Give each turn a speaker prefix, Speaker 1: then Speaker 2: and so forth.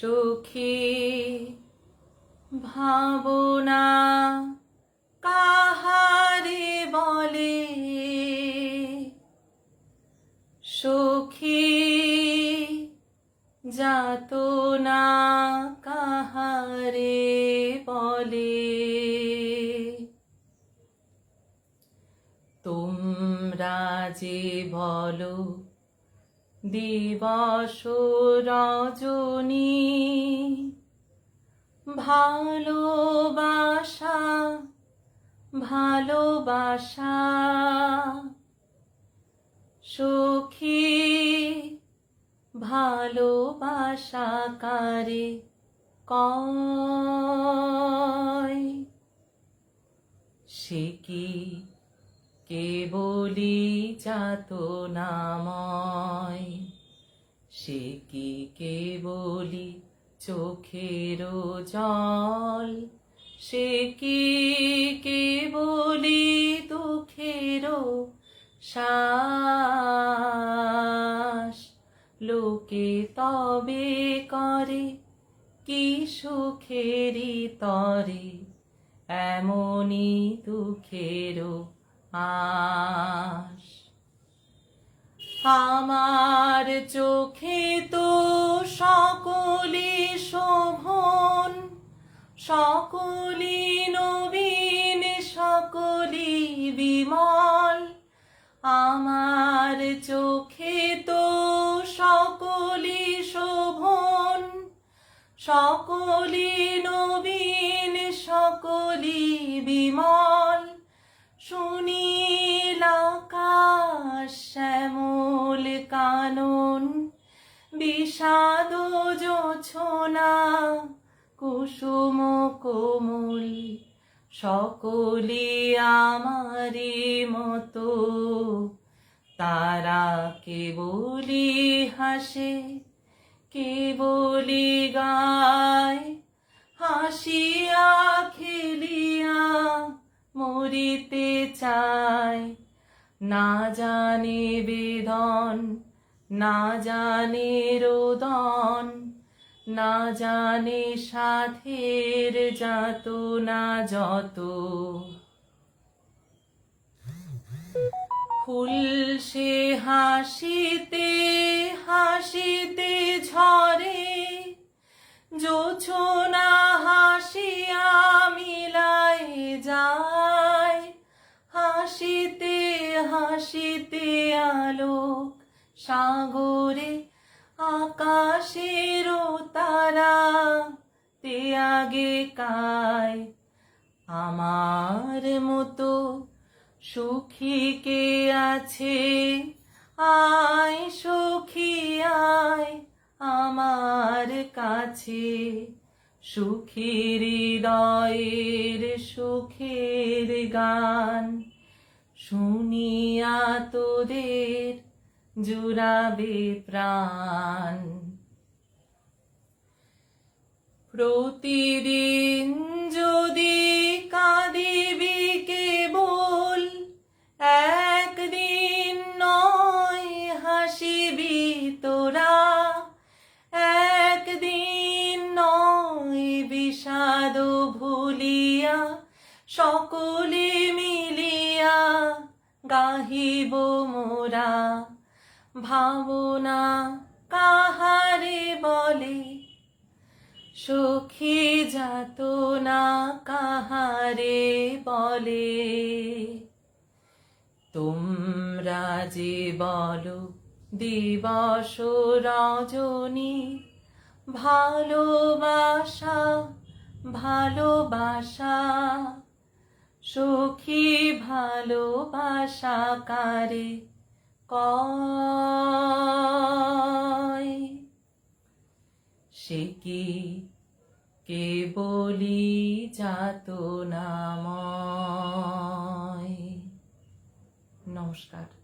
Speaker 1: সুখী ভাবনা কাহারে বলে? সুখী যাতনা কাহারে বলে? তোমরা যে বলো দিবস রজনী ভালোবাসা ভালোবাসা সখী ভালোবাসা কারে কয়? সে কি কেবলি যাত নাময় সে কি কেবলি চোখের জল? সে কি কেবলি দুঃখের শ্বাস? লোকে তবে করে কি সুখেরি তরে? এমনই দুঃখেরও আশ আমার চোখে তো সকলি শোভন সকলি নবীন সকলি বিমল। আমার চোখে তো সকলি শোভন সকলি নবীন সকলি বিমল। সুনীল শ্যামল কানন, বিষাদ জোছনা কুসুম কোমল সকলি আমারি মতো। তারা কেবলি হাসে, কেবলি গায়, হাসিয়া খেলিয়া মরিতে চায়। না জানে বেদন, না জানে রোদন, না জানে সাথের যাত না যত। ফুল সে হাসিতে হাসিতে ঝরে জোছনা আলোক সাগরে, আকাশের তারা, তে আগে কায় আমার মতো সুখী কে আছে? আয় সুখী, আয় আমার কাছে। সুখী হৃদয়ের সুখের গান। শুনিয়া তোদের জুড়াবে প্রাণ। প্রতিদিন যদি কাঁদিবি কেবল, একদিন নয় হাসিবি তোরা, একদিন নয় বিষাদ ভুলিয়া সকলে গাহিব মোরা। ভাবনা কাহারে বলে? সখী যাত না কাহারে বলে? তোমরা যে বলো, দিবস রজনী, ভালোবাসা ভালোবাসা। সখী ভালোবাসা কারে কয়? সে কি কে বলি যাত নাম নমস্কার।